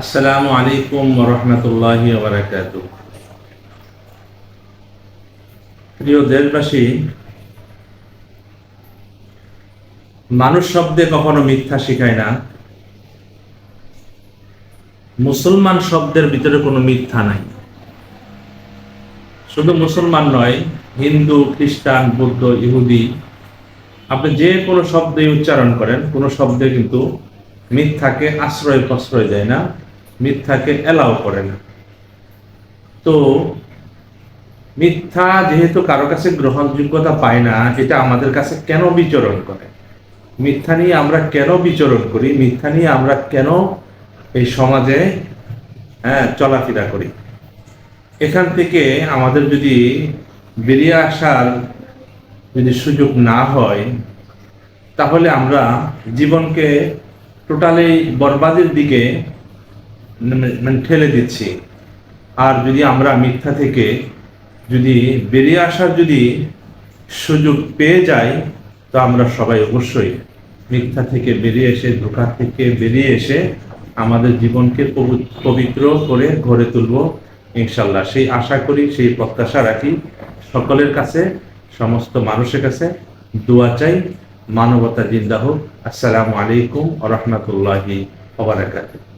আসসালামু আলাইকুম রহমতুল্লাহি ওবরাকাত প্রিয় দেশবাসী, মানুষ শব্দে কখনো মিথ্যা শিখায় না। মুসলমান শব্দের ভিতরে কোনো মিথ্যা নাই। শুধু মুসলমান নয়, হিন্দু, খ্রিস্টান, বৌদ্ধ, ইহুদি, আপনি যে কোনো শব্দই উচ্চারণ করেন, কোনো শব্দে কিন্তু মিথ্যাকে আশ্রয় প্রশ্রয় দেয় না। মিথ্যাকে এলাও করে না। তো মিথ্যা যেহেতু কারও কাছে গ্রহণযোগ্যতা পায় না, এটা আমাদের কাছে কেন বিচরণ করে? মিথ্যা নিয়ে আমরা কেন বিচরণ করি? মিথ্যা নিয়ে আমরা কেন এই সমাজে হ্যাঁ চলাফেরা করি? এখান থেকে আমাদের যদি বেরিয়ে আসার যদি সুযোগ না হয়, তাহলে আমরা জীবনকে টোটালি বরবাদের দিকে মানে- মানে ঠেলে দিচ্ছি। আর যদি আমরা মিথ্যা থেকে যদি বেরিয়ে আসার যদি সুযোগ পেয়ে যাই, তো আমরা সবাই অবশ্যই মিথ্যা থেকে বেরিয়ে এসে, ধোকা থেকে বেরিয়ে এসে আমাদের জীবনকে পবিত্র করে গড়ে তুলব ইনশাল্লাহ। সেই আশা করি, সেই প্রত্যাশা রাখি সকলের কাছে, সমস্ত মানুষের কাছে। দোয়া চাই, মানবতা জিন্দা হোক। আসসালামু আলাইকুম রহমতুল্লাহি ওবরাকাতুহ